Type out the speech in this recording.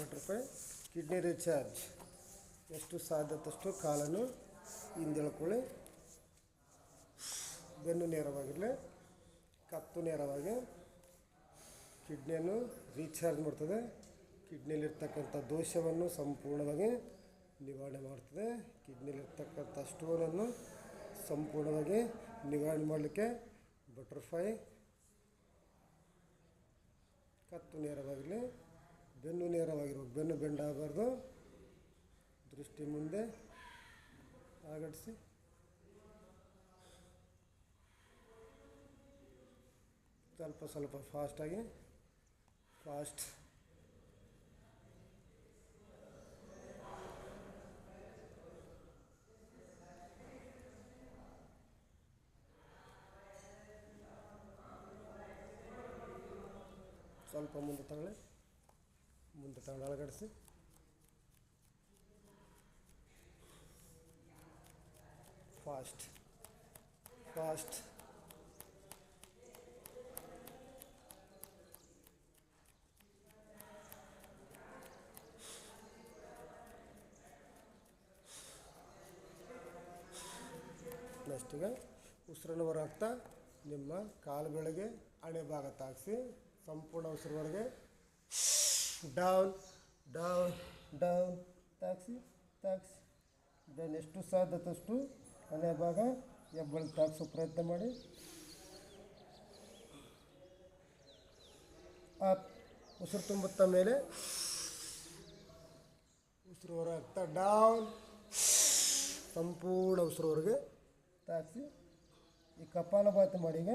Butterfly kidney recharge. ಎಷ್ಟು ಸಾಧ್ಯದಷ್ಟು ಕಾಲನ್ನು ಹಿಂದೆಳ್ಕೊಳ್ಳಿ. ಬೆನ್ನು ನೇರವಾಗಿರಲಿ. ಕತ್ತು ನೇರವಾಗಿ. ಕಿಡ್ನಿಯನ್ನು ರೀಚಾರ್ಜ್ ಮಾಡ್ತದೆ. ಕಿಡ್ನಿಯಲ್ಲಿರ್ತಕ್ಕಂಥ ದೋಷವನ್ನು ಸಂಪೂರ್ಣವಾಗಿ ನಿವಾರಣೆ ಮಾಡ್ತದೆ. ಕಿಡ್ನಿಯಲ್ಲಿರ್ತಕ್ಕಂಥ ಸ್ಟೋನನ್ನು ಸಂಪೂರ್ಣವಾಗಿ ನಿವಾರಣೆ ಮಾಡಲಿಕ್ಕೆ ಬಟರ್ಫ್ಲೈ. ಕತ್ತು ನೇರವಾಗಿರಲಿ. ಬೆನ್ನು ನೇರವಾಗಿರಬೇಕು ಬೆನ್ನು ಬೆಂಡಾಗಬಾರ್ದು. ದೃಷ್ಟಿ ಮುಂದೆ ಆಗಡಿಸಿ ಸ್ವಲ್ಪ ಸ್ವಲ್ಪ ಫಾಸ್ಟಾಗಿ ಫಾಸ್ಟ್ ಸ್ವಲ್ಪ ಮುಂದೆ ತಗೊಳ್ಳಿ. ಮುಂದೆ ತಗೊಂಡು ಅಳಗಡಿಸಿ. ಫಾಸ್ಟ್ ಫಾಸ್ಟ್ ನೆಕ್ಸ್ಟಿಗೆ ಉಸಿರನ್ನು ಹೊರಹಾಕ್ತಾ, ನಿಮ್ಮ ಕಾಲುಗಳಿಗೆ ಹಣೆ ಭಾಗ ತಾಗಿಸಿ, ಸಂಪೂರ್ಣ ಉಸಿರುವರೆಗೆ ಡೌನ್ ಡೌನ್ ಡೌನ್ ತಾಗಿಸಿ ತಾಗಿಸಿ ದೆನ್ ಎಷ್ಟು ಸಾಧ್ಯದಷ್ಟು ಹಣೆ ಭಾಗ ಹೆಬ್ಬಳಿಗೆ ತಾಗಿಸೋ ಪ್ರಯತ್ನ ಮಾಡಿ ಅಪ್ ಉಸಿರು ತುಂಬುತ್ತಾ ಮೇಲೆ ಉಸಿರು ಹೊರಹಾಕ್ತಾ ಡೌನ್ ಸಂಪೂರ್ಣ ಉಸಿರುವರೆಗೆ ತಾಗಿಸಿ ಈ ಕಪಾಲಭಾತಿ ಮಾಡಿ ಈಗ